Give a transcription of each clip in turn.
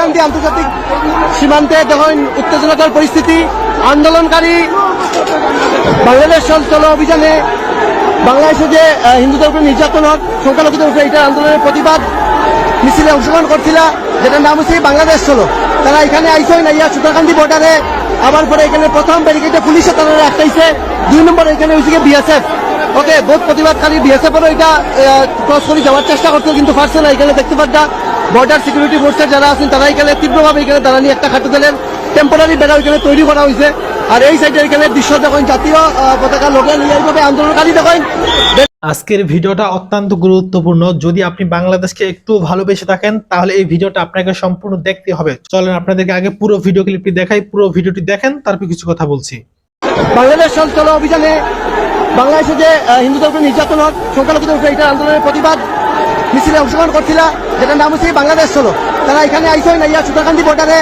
গান্ধী আন্তর্জাতিক সীমান্তে যখন উত্তেজনাকর পরিস্থিতি, আন্দোলনকারী বাংলাদেশ চল অভিযানে বাংলাদেশে যে হিন্দুদের উপরে নির্যাতন হোক সংখ্যালঘুদের উপরে এটা আন্দোলনের প্রতিবাদ মিছিলে অংশগ্রহণ করছিল, যেটার নাম হচ্ছে বাংলাদেশ চলো। তারা এখানে আইসই না ইয়া সুতারকান্দি বর্ডারে আবার পরে এখানে প্রথম ব্যারিকেডে পুলিশে তারা আটকাইছে দুই নম্বর এখানে হয়েছে বিএসএফ ওকে, বহুত প্রতিবাদকারী বিএসএফ এটা ক্রস করে যাওয়ার চেষ্টা করছে কিন্তু পারছে না, এখানে দেখতে পাচ্ছা বর্ডার সিকিউরিটি ফোর্সের যারা আছেন তারা এখানে তীব্রভাবে এখানে দাঁড়ানি একটা খাটো দিলেন টেম্পোরারি বেড়া এখানে তৈরি করা হয়েছে। আর এই সাইডে এখানে দৃশ্য দেখেন জাতীয় পতাকা লোকে নিয়ে এইভাবে আন্দোলনকারী দেখেন। আজকের ভিডিওটা অত্যন্ত গুরুত্বপূর্ণ। যদি আপনি বাংলাদেশকে একটু ভালোবেসে থাকেন তাহলে এই ভিডিওটা আপনাকে সম্পূর্ণ দেখতে হবে। চলেন আপনাদেরকে আগে পুরো ভিডিও ক্লিপটি দেখাই। পুরো ভিডিওটি দেখেন তারপর কিছু কথা বলছি। বাংলাদেশ চল অভিযানে বাংলাদেশে যে আহ, হিন্দুদের উপরে নির্যাতন হোক সংখ্যালঘুদের উপরে এটা আন্দোলনের প্রতিবাদ। মিছিলে অংশগ্রহণ করছিল, যেটার নাম হচ্ছে বাংলাদেশ চলো তারা এখানে আইসই না ইয়া সুতারকান্দি বর্ডারে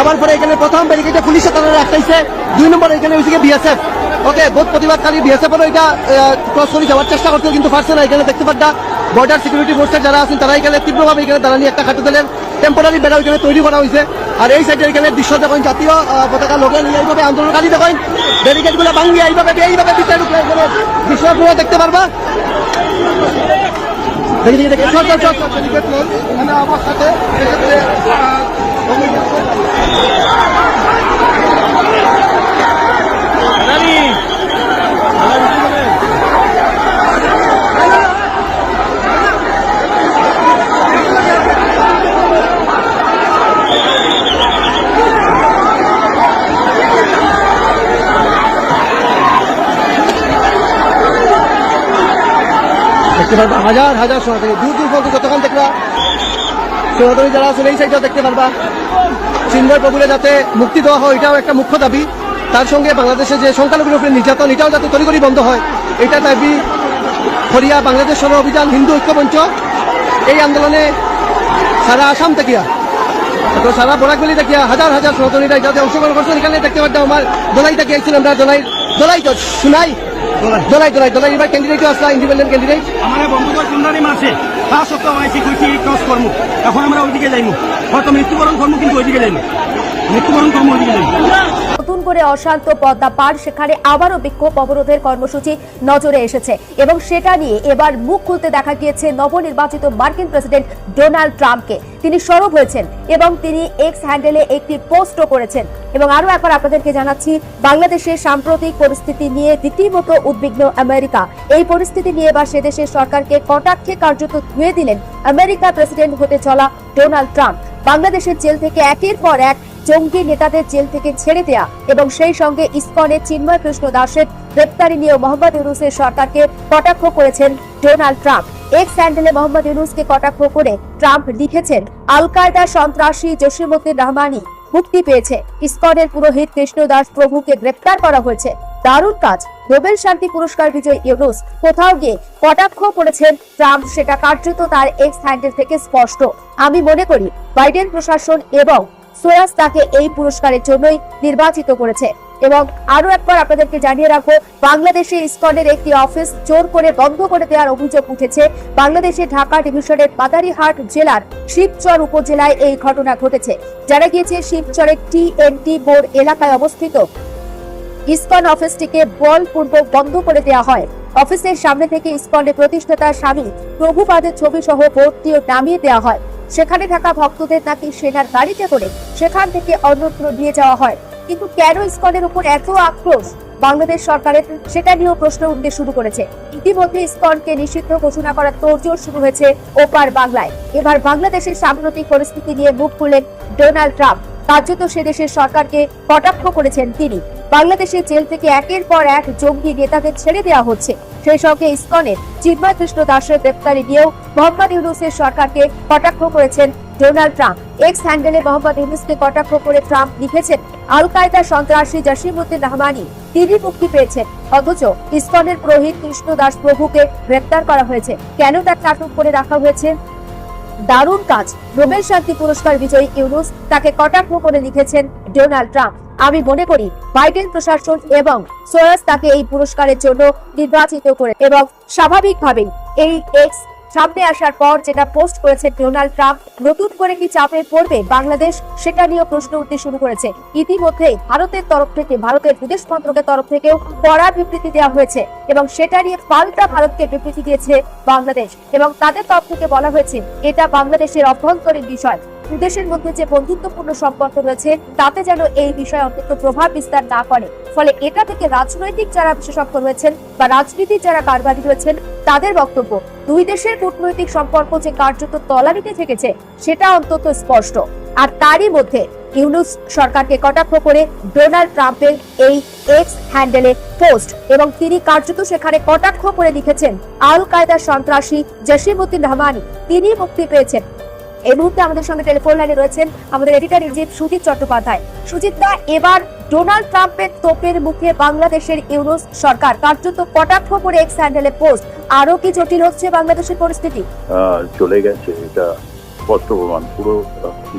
আবার পরে এখানে প্রথম ব্যারিকেডে পুলিশে তারা আটকাইছে। দুই নম্বর এখানে হয়েছে বিএসএফ ওকে, বহুত প্রতিবাদকারী বিএসএফ এরও এটা ক্রস করে যাওয়ার চেষ্টা করছে কিন্তু পারছে না, এখানে দেখতে পাচ্ছা বর্ডার সিকিউরিটি ফোর্সের যারা আছেন, তারা এখানে তীব্রভাবে এখানে দাঁড়ানি, একটা খাটো দিলেন টেম্পোরারি বেড়া এখানে তৈরি করা হয়েছে আর এই সাইডে এখানে দৃশ্য দেখেন জাতীয় পতাকা লোকে নিয়ে এইভাবে আন্দোলনকারী দেখেন ব্যারিকেডগুলো ভাঙিয়ে এইভাবে এইভাবে বিচার দৃশ্য দেখতে পারবা। দেখি দেখি দেখি। চল চল চল চল, লোক আমার সাথে এক্ষেত্রে, দেখতে পারবা হাজার হাজার সনাতনী দূর দূর পর্যন্ত যতক্ষণ দেখবা, সনাতনী যারা আছেন, এই সাইডটাও দেখতে পারবা। চিন্ময় প্রভুরে যাতে মুক্তি দেওয়া হয়, এটাও একটা মুখ্য দাবি। তার সঙ্গে বাংলাদেশে যে সংখ্যালঘুর উপরে নির্যাতন, এটাও যাতে তড়িঘড়ি বন্ধ হয়, এটা দাবি হরিয়া বাংলাদেশ সর অভিযান হিন্দু ঐক্যমঞ্চ। এই আন্দোলনে সারা আসাম থেকে তো সারা বরাকবেলি দেখিয়া হাজার হাজার সনাতনীরা যাতে অংশগ্রহণ করছেন। এখানে দেখতে পাচ্ছি আমার দোলাই থেকে আমরা দোলাই দোলাই তো শুনাই। দোলাই দোলাই দোলাই এবার ক্যান্ডিডেট আসলা ইন্ডিপেন্ডেন্ট ক্যান্ডিডেট আমার বন্ধুদের সুন্দরী মাসে তা সত্ত্বেও আইসি কইছি ক্রস করমু এখন আমরা ওইদিকে যাইমু হয়তো মৃত্যুবরণ করমু কিন্তু ওইদিকে যাইমু মৃত্যুবরণ করমু ওইদিকে যাইমু করে অশান্ত পদ্মা পার, সেখানে আবারও বিক্ষোভ অবরোধের কর্মসূচি নজরে এসেছে। এবং সেটা নিয়ে এবার মুখ খুলতে দেখা গিয়েছে নবনির্বাচিত মার্কিন প্রেসিডেন্ট ডোনাল্ড ট্রাম্পকে। তিনি সরব হয়েছেন এবং তিনি এক্স হ্যান্ডেলে একটি পোস্টও করেছেন। এবং আরও একবার আপনাদেরকে জানাচ্ছি বাংলাদেশের সাম্প্রতিক পরিস্থিতি নিয়ে রীতিমতো উদ্বিগ্ন আমেরিকা। এই পরিস্থিতি নিয়ে এবার সে দেশের সরকারকে কটাক্ষে কার্যত ধুয়ে দিলেন আমেরিকা প্রেসিডেন্ট হতে চলা ডোনাল্ড ট্রাম্প। বাংলাদেশের জেল থেকে একের পর এক জঙ্গি নেতাদের জেল থেকে ছেড়ে দেয়া এবং সেই সঙ্গে ইসকনের চিন্ময় কৃষ্ণ দাসের গ্রেপ্তারি নিয়ে মোহাম্মদ ইউনুসের সরকারকে কটাক্ষ করেছেন ডোনাল্ড ট্রাম্প। এক্স হ্যান্ডেলে মোহাম্মদ ইউনুসকে কটাক্ষ করে ট্রাম্প লিখেছেন, আল কায়দা সন্ত্রাসী জসিমুদ্দিন রহমানি মুক্তি পেয়েছে। ইসকনের পুরোহিত কৃষ্ণ দাস প্রভুকে গ্রেপ্তার করা হয়েছে। দারুণ কাজ। নোবেল শান্তি পুরস্কার বিজয়ী ইউনুস কোথাও গিয়ে কটাক্ষ করেছেন ট্রাম্প, সেটা কার্যত তার এক্স হ্যান্ডেল থেকে স্পষ্ট। আমি মনে করি, বাইডেন প্রশাসন এবং সোয়াস তাকে এই পুরস্কারের জন্যই নির্বাচিত করেছে। এবং আরও একবার আপনাদেরকে জানিয়ে রাখব, বাংলাদেশে ইসকনের একটি অফিস জোর করে বন্ধ করে দেওয়ার অভিযোগ উঠেছে। বাংলাদেশের ঢাকা ডিভিশনের মাদারিহাট জেলার শিবচর উপজেলায় এই ঘটনা ঘটেছে। জানা গিয়েছে, শিবচরের টিএনটি বোর্ড এলাকায় অবস্থিত ইসকন অফিসটিকে বলপূর্বক বন্ধ করে দেওয়া হয়। অফিসের সামনে থেকে ইসকনের প্রতিষ্ঠাতা স্বামী প্রভুপাদের ছবি সহ বোর্ডটিও নামিয়ে দেওয়া হয়। সেখানে থাকা ভক্তদের নাকি সেনার গাড়িতে করে সেখান থেকে অন্যত্র নিয়ে যাওয়া হয়। কিন্তু কেন ইসকনের উপর এত আক্রোশ? বাংলাদেশ সরকারের সেটা নিয়েও প্রশ্ন উঠতে শুরু করেছে। ইতিমধ্যে ইসকনকে নিষিদ্ধ ঘোষণা করার তোড়জোড় শুরু হয়েছে ওপার বাংলায়। এবার বাংলাদেশের সাম্প্রতিক পরিস্থিতি নিয়ে মুখ খুললেন ডোনাল্ড ট্রাম্প। কার্যত সে দেশের সরকারকে কটাক্ষ করেছেন তিনি। বাংলাদেশের জেল থেকে একের পর এক জঙ্গি নেতাদের ছেড়ে দেওয়া হচ্ছে। সেই সঙ্গে ইসকনের চিন্ময় কৃষ্ণ দাসের গ্রেপ্তারি নিয়েও মোহাম্মদ ইউনুসের সরকারকে কটাক্ষ করেছেন ডোনাল্ড ট্রাম্প। এক্স হ্যান্ডেলে মোহাম্মদ ইউনুসকে কটাক্ষ করে ট্রাম্প লিখেছেন আল কায়দা সন্ত্রাসী জসিমুদ্দিন রহমানি, তিনি মুক্তি পেয়েছেন, অথচ ইসকনের পুরোহিত কৃষ্ণ দাস প্রভুকে গ্রেপ্তার করা হয়েছে। কেন তাকে আটক করে রাখা হয়েছে? দারুণ কাজ। নোবেল শান্তি পুরস্কার বিজয়ী ইউনুস তাকে কটাক্ষ করে লিখেছেন ডোনাল্ড ট্রাম্প। আমি মনে করি বাইডেন প্রশাসন এবং সোয়াস তাকে এই পুরস্কারের জন্য নির্বাচিত করে এবং স্বাভাবিকভাবেই এই এক্স সামনে আসার পর যেটা পোস্ট করেছে ডোনাল্ড ট্রাম্প, নতুন করে কি চাপে পড়বে বাংলাদেশ? সেটা নিয়ে প্রশ্ন উঠতে শুরু করেছে। ইতিমধ্যে ভারতের তরফ থেকে, ভারতের বিদেশ মন্ত্রকের তরফ থেকেও কড়া বিবৃতি দেওয়া হয়েছে এবং সেটা নিয়ে পাল্টা ভারতকে বিবৃতি দিয়েছে বাংলাদেশ এবং তাদের তরফ থেকে বলা হয়েছে, এটা বাংলাদেশের অভ্যন্তরীণ বিষয়। দুদেশের মধ্যে যে বন্ধুত্বপূর্ণ সম্পর্ক রয়েছে, তাতে যেন এই বিষয়ে অন্তত প্রভাব বিস্তার না করে। ফলে এটা থেকে রাজনৈতিক যারা বিশেষজ্ঞ রয়েছেন বা রাজনীতির যারা কারবারি রয়েছেন তাদের বক্তব্য। দুই দেশের কূটনৈতিক সম্পর্ক যে কার্যত তলানিতে থেকেছে, সেটা অন্তত স্পষ্ট। আর তারই মধ্যে ইউনুস সরকারকে কটাক্ষ করে ডোনাল্ড ট্রাম্পের এই এক্স হ্যান্ডেলে পোস্ট এবং তিনি কার্যত সেখানে কটাক্ষ করে লিখেছেন, আল কায়দার সন্ত্রাসী জসিমউদ্দিন রহমানি, তিনি মুক্তি পেয়েছেন। এই মুহূর্তে আমাদের সঙ্গে টেলিফোন লাইনে রয়েছেন আমাদের এডিটর ইন সুজিত চট্টোপাধ্যায়। সুজিত দা এবার ডোনাল্ড ট্রাম্পের তোপের মুখে বাংলাদেশের ইউনুস সরকার। কার্যত কটাক্ষ করে এক্স হ্যান্ডেলে পোস্ট। আরও কি জটিল হচ্ছে বাংলাদেশের পরিস্থিতি? চলে গেছে, এটা স্পষ্ট প্রমাণ। পুরো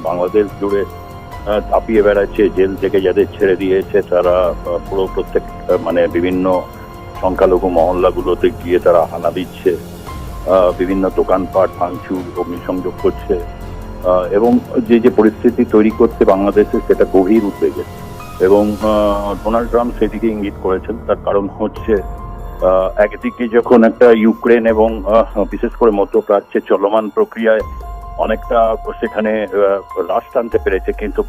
বাংলাদেশ জুড়ে তাপিয়ে বেড়াচ্ছে, জেল থেকে যাদের ছেড়ে দিয়েছে তারা পুরো প্রত্যেক মানে বিভিন্ন সংখ্যালঘু মহল্লাগুলোতে গিয়ে তারা হানা দিচ্ছে। বিভিন্ন দোকানপাট ভাঙচুর, অগ্নিসংযোগ করছে। এবং যে যে পরিস্থিতি তৈরি করছে বাংলাদেশে, সেটা গভীর উদ্বেগের এবং ডোনাল্ড ট্রাম্প সেদিকে ইঙ্গিত করেছেন। তার কারণ হচ্ছে একদিকে যখন একটা ইউক্রেন এবং বিশেষ করে মধ্যপ্রাচ্যে চলমান প্রক্রিয়ায় অনেকটা সেখানে রাশ টানতে পেরেছে, কিন্তু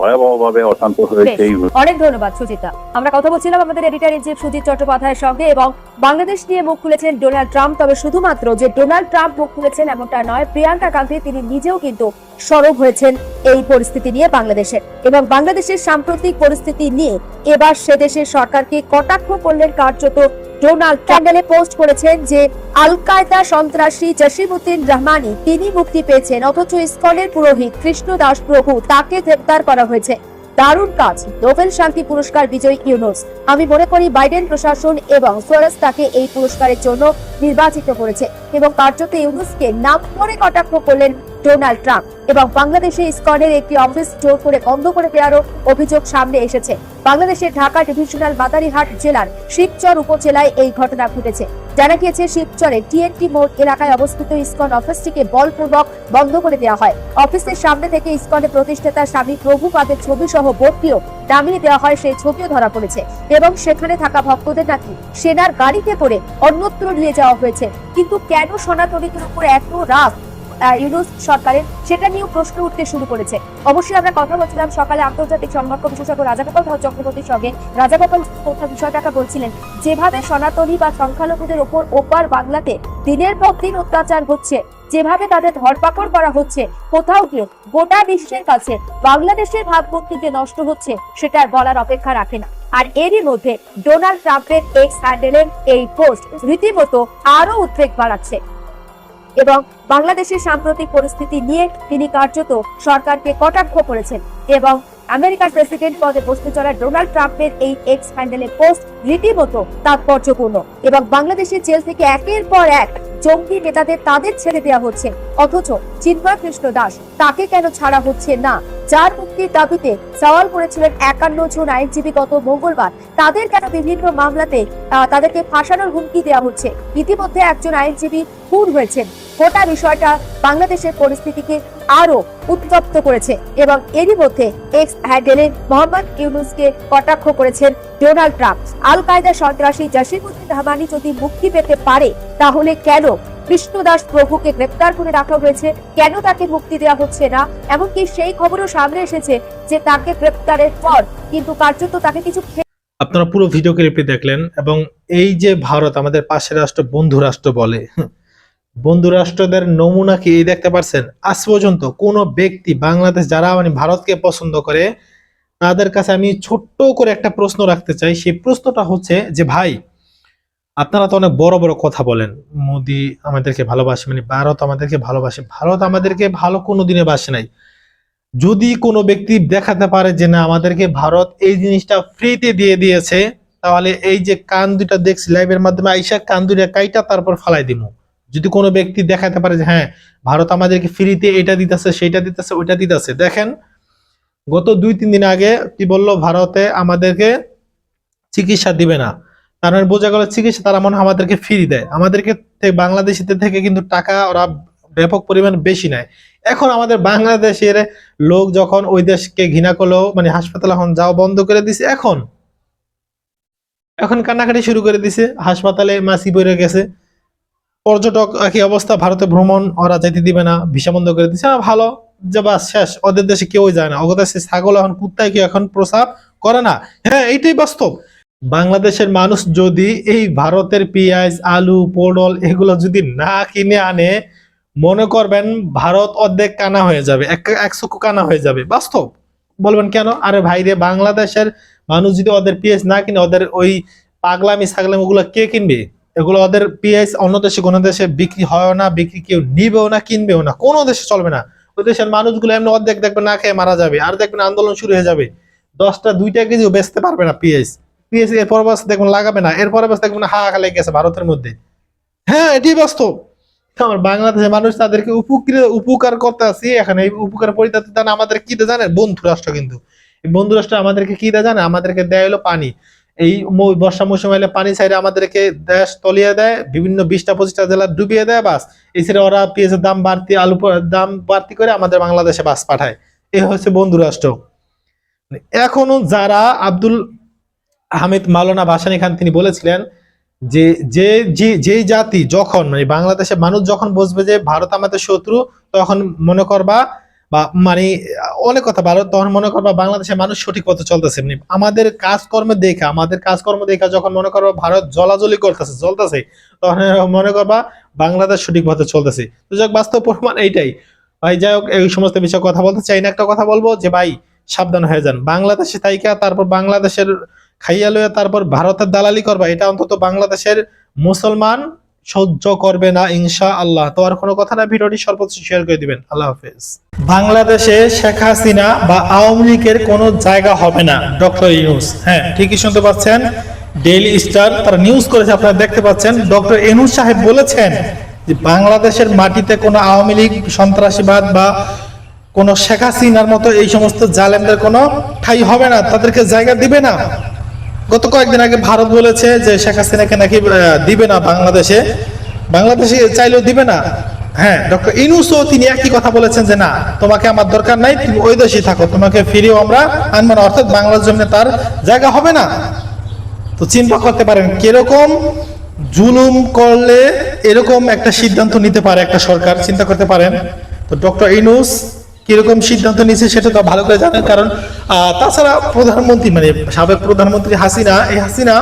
ভয়াবহভাবে অশান্ত হয়েছে অনেক ধন্যবাদ সুজিতা আমরা কথা বলছিলাম আমাদের এডিটর ইন চিফ সুজিত চট্টোপাধ্যায়ের সঙ্গে এবং বাংলাদেশ নিয়ে মুখ খুলেছেন ডোনাল্ড ট্রাম্প তবে শুধুমাত্র যে ডোনাল্ড ট্রাম্প মুখ খুলেছেন এমনটা নয় প্রিয়াঙ্কা গান্ধী তিনি নিজেও কিন্তু সরব হয়েছেন এই পরিস্থিতি নিয়ে বাংলাদেশের এবং বাংলাদেশের সাম্প্রতিক পরিস্থিতি নিয়ে এবার সে দেশের সরকারকে কটাক্ষ করলেন কার্যত ডোনাল্ড চ্যানেলে পোস্ট করেছেন যে আল কায়দা সন্ত্রাসী জসিমুদ্দিন রহমানি তিনি মুক্তি পেয়েছেন, অথচ স্কলের পুরোহিত কৃষ্ণ দাস প্রভু তাকে গ্রেপ্তার করা হয়েছে। দারুণ কাজ। নোবেল শান্তি পুরস্কার বিজয়ী ইউনুস। আমি মনে করি বাইডেন প্রশাসন এবং সোরেস তাকে এই পুরস্কারের জন্য নির্বাচিত করেছে এবং কার্যত ইউনুসকে নাম করে কটাক্ষ করলেন ডোনাল্ড ট্রাম্প এবং বাংলাদেশে ইসকনের একটি অফিস জোর করে বন্ধ করে দেওয়ারও অভিযোগ সামনে এসেছে। বাংলাদেশের ঢাকা ডিভিশনাল মাদারিহাট জেলার শিবচর উপজেলায় এই ঘটনা ঘটেছে। জানা গিয়েছে শিবচরে টিএনটি মোড় এলাকায় অবস্থিত ইসকন অফিসটিকে বলপূর্বক বন্ধ করে দেওয়া হয়। অফিসের সামনে থেকে ইসকনের প্রতিষ্ঠাতা স্বামী প্রভুপাদের ছবি সহ বোর্ডটিও নামিয়ে দেওয়া হয়, সেই ছবিও ধরা পড়েছে। এবং সেখানে থাকা ভক্তদের নাকি সেনার গাড়িতে করে অন্যত্র নিয়ে যাওয়া হয়েছে। কিন্তু কেন সনাতনীদের উপর এত রাগ? ইউনুস সরকারের, সেটা নিয়েও প্রশ্ন উঠতে শুরু করেছে। অবশ্যই আমরা কথা বলছিলাম, সকালে আন্তর্জাতিক সম্পর্ক বিশেষজ্ঞ রাজাগোপাল চক্রবর্তীর সঙ্গে। রাজাগোপাল কোথা বিষয়টাকে বলছিলেন, যেভাবে সনাতনী বা সংখ্যালঘুদের ওপর ওপার বাংলাতে দিনের পর দিন অত্যাচার হচ্ছে, যেভাবে তাদের ধরপাকড় করা হচ্ছে, কোথাও গিয়ে গোটা বিশ্বের কাছে বাংলাদেশের ভাবমূর্তি যে নষ্ট হচ্ছে, সেটা আর বলার অপেক্ষা রাখে না। আর এরই মধ্যে ডোনাল্ড ট্রাম্পের এক্স হ্যান্ডেলের এই পোস্ট রীতিমতো আরও উদ্বেগ বাড়াচ্ছে। এবং বাংলাদেশের সাম্প্রতিক পরিস্থিতি নিয়ে তিনি কার্যত সরকারকে কটাক্ষ করেছেন এবং আমেরিকার প্রেসিডেন্ট পদে বসতে চলা ডোনাল্ড ট্রাম্পের এই এক্স হ্যান্ডেলের পোস্ট রীতিমতো তাৎপর্যপূর্ণ এবং বাংলাদেশের জেল থেকে একের পর এক জঙ্গি নেতাদের তাদের ছেড়ে দেওয়া হচ্ছে, অথচ চিন্ময় কৃষ্ণ দাস তাকে কেন ছাড়া হচ্ছে না? যার মুক্তির দাবিতে সওয়াল করেছিলেন একান্ন জন আইনজীবী গত মঙ্গলবার। তাদের কেন বিভিন্ন মামলাতে তাদেরকে ফাঁসানোর হুমকি দেওয়া হচ্ছে? ইতিমধ্যে একজন আইনজীবী খুন হয়েছেন। গোটা বিষয়টা বাংলাদেশের পরিস্থিতিকে আরও উত্তপ্ত করেছে এবং এরই মধ্যে এক্স হ্যান্ডেলে মোহাম্মদ ইউনুসকে কটাক্ষ করেছেন ডোনাল্ড ট্রাম্প। আল কায়দা সন্ত্রাসী জাসিমুদ্দিন রহমানি যদি মুক্তি পেতে পারে, তাহলে কেন কৃষ্ণদাস প্রভুকে গ্রেপ্তার করে রাখা হয়েছে। কেন তাকে মুক্তি দেওয়া হচ্ছে না? এমনকি সেই খবরও সামনে এসেছে যে তাকে গ্রেপ্তারের পর কিন্তু কার্যত তাকে কিছু আপনারা পুরো ভিডিও ক্লিপটি দেখলেন এবং এই যে ভারত আমাদের পাশের রাষ্ট্র বন্ধু রাষ্ট্র বলে বন্ধু রাষ্ট্রদের নমুনা কি দেখতে পারছেন? আজ পর্যন্ত কোন ব্যক্তি বাংলাদেশ যারা মানে ভারতকে পছন্দ করে, তাদের কাছে আমি ছোট্ট করে একটা প্রশ্ন রাখতে চাই। সেই প্রশ্নটা হচ্ছে যে, ভাই আপনারা তো অনেক বড় বড় কথা বলেন, মোদি আমাদেরকে ভালোবাসে মানে ভারত আমাদেরকে ভালোবাসে, ভারত আমাদেরকে ভালো কোনো দিনে বাসে নাই। যদি কোনো ব্যক্তি দেখাতে পারে যে না, আমাদেরকে ভারত এই জিনিসটা ফ্রিতে দিয়ে দিয়েছে, তাহলে এই যে কান দুইটা দেখছি লাইভের মাধ্যমে, আইসা কান দুইটা কাইটা তারপর ফালাই দিব যদি কোনো ব্যক্তি দেখাতে পারে যে হ্যাঁ ভারত আমাদেরকে ফ্রিতে এটা দিতেছে, সেটা দিতেছে, ওইটা দিতেছে। দেখেন, গত দুই তিন দিন আগে কি বলল, ভারতে আমাদেরকে চিকিৎসা দিবে না। তার মানে বোঝা গেল চিকিৎসা তারা মনে হয় আমাদেরকে ফ্রি দেয়। আমাদেরকে বাংলাদেশিদের থেকে কিন্তু টাকা ওরা ব্যাপক পরিমাণ বেশি নেয়। এখন আমাদের বাংলাদেশের লোক যখন ওই দেশকে ঘৃণা করল মানে হাসপাতাল এখন যাওয়া বন্ধ করে দিছে এখন? এখন কান্নাকাটি শুরু করে দিছে হাসপাতালে মাসি বইরে গেছে। পর্যটক একই অবস্থা? ভারতে ভ্রমণ ওরা যেতে দিবে না ভিসা বন্ধ করে দিছে। আহ, ভালো যে বাস শেষ। ওদের দেশে কেউই যায় না। ওদের দেশে ছাগল এখন কুত্তায় কেউ এখন প্রসাব করে না। হ্যাঁ এইটাই বাস্তব। বাংলাদেশের মানুষ যদি এই ভারতের পেঁয়াজ, আলু, পটল এগুলো যদি না কিনে আনে, মনে করবেন ভারত অর্ধেক কানা হয়ে যাবে, এক একশো কানা হয়ে যাবে। বাস্তব। বলবেন কেন? আরে ভাইরে বাংলাদেশের মানুষ যদি ওদের পেঁয়াজ না কিনে, ওদের ওই পাগলামি, ছাগলামি ওগুলো কে কিনবে? এগুলো ওদের পেঁয়াজ অন্য দেশে, কোনো দেশে বিক্রি হয় না, বিক্রি কেউ নিবেও না, কিনবেও না, কোনো দেশে চলবে না। ওই দেশের মানুষগুলো এমনি অর্ধেক দেখবে না খেয়ে মারা যাবে, আর দেখবেন আন্দোলন শুরু হয়ে যাবে। দশটা, দুইটা কেজিও বেচতে পারবে না পেঁয়াজ। পেঁয়াজ এর পর বছর দেখবেন লাগাবে না। এরপরে বছর দেখবেন হাহাকার লেগে গেছে ভারতের মধ্যে। হ্যাঁ এটি বাস্তব আমার বাংলাদেশের মানুষ তাদেরকে উপকৃত, উপকার করতে আসি। এখন এই উপকার পরিতাতে জানে আমাদের কি জানে? বন্ধু রাষ্ট্র কিন্তু। বন্ধু রাষ্ট্র আমাদেরকে কি জানে? আমাদেরকে দেয় হলো পানি। এই বর্ষা মৌসুম এলে পানি সাইডে আমাদেরকে দেশ তলিয়ে দেয়, বিভিন্ন বিশটা, পঁচিশটা জেলা ডুবিয়ে দেয়, বাস। এই ছেড়ে ওরা পেঁয়াজের দাম বাড়তি, আলু দাম বাড়তি করে আমাদের বাংলাদেশে বাস পাঠায়। এই হচ্ছে বন্ধু রাষ্ট্র। এখনও যারা আব্দুল হামিদ মাওলানা ভাসানী খান তিনি বলেছিলেন যে যে, যে- যেই জাতি যখন মানে বাংলাদেশের মানুষ যখন বুঝবে যে ভারত আমাদের শত্রু, তখন মনে করবা বা মানে অনেক কথা ভালো তখন মনে করবা বাংলাদেশের মানুষ সঠিক পথে চলতেছে। মানে আমাদের কাজকর্ম দেখা, আমাদের কাজকর্ম দেখা যখন মনে করবা ভারত জলাজলি করতেছে, চলতেছে, তখন মনে করবা বাংলাদেশ সঠিক পথে চলতেছে। তো যাক, বাস্তব প্রমাণ এইটাই। ভাই, যাই হোক, এই সমস্ত বিষয়ে কথা বলতে চাই না, একটা কথা বলব যে ভাই, সাবধান হয়ে যান। বাংলাদেশে তাইকা তারপর বাংলাদেশের খাইয়া লইয়া তারপর ভারতের দালালি করবা, এটা অন্তত বাংলাদেশের মুসলমান সহ্য করবে না ইনশা আল্লাহ তো আর কোনো কথা না, ভিডিওটি সর্বোচ্চ শেয়ার করে দিবেন। আল্লাহ হাফেজ। বাংলাদেশে শেখ হাসিনা বা আওয়ামী লীগের কোনো জায়গা হবে না, ডক্টর ইউনুস। হ্যাঁ ঠিকই শুনতে পাচ্ছেন। ডেইলি স্টার তারা নিউজ করেছে, আপনারা দেখতে পাচ্ছেন। ডক্টর ইউনুস সাহেব বলেছেন যে বাংলাদেশের মাটিতে কোনো আওয়ামী লীগ, সন্ত্রাসীবাদ বা কোন শেখ হাসিনার মতো এই সমস্ত জালেমদের কোনো ঠাই হবে না, তাদেরকে জায়গা দিবে না। গত কয়েকদিন আগে ভারত বলেছে যে শেখ হাসিনাকে নাকি দিবে না বাংলাদেশে। বাংলাদেশে চাইলেও দিবে না। হ্যাঁ ডক্টর ইনুসও তিনি একই কথা বলেছেন যে না, তোমাকে আমার দরকার নাই, তুমি ওই দেশেই থাকো, তোমাকে ফিরেও আমরা আনব না। অর্থাৎ বাংলার জন্য তার জায়গা হবে না। তো চিন্তা করতে পারেন, কীরকম জুলুম করলে এরকম একটা সিদ্ধান্ত নিতে পারে একটা সরকার, চিন্তা করতে পারেন। তো ডক্টর ইনুস কীরকম সিদ্ধান্ত নিয়েছে সেটা তো ভালো করে জানেন, কারণ তাছাড়া প্রধানমন্ত্রী মানে সাবেক প্রধানমন্ত্রী হাসিনা, এই হাসিনা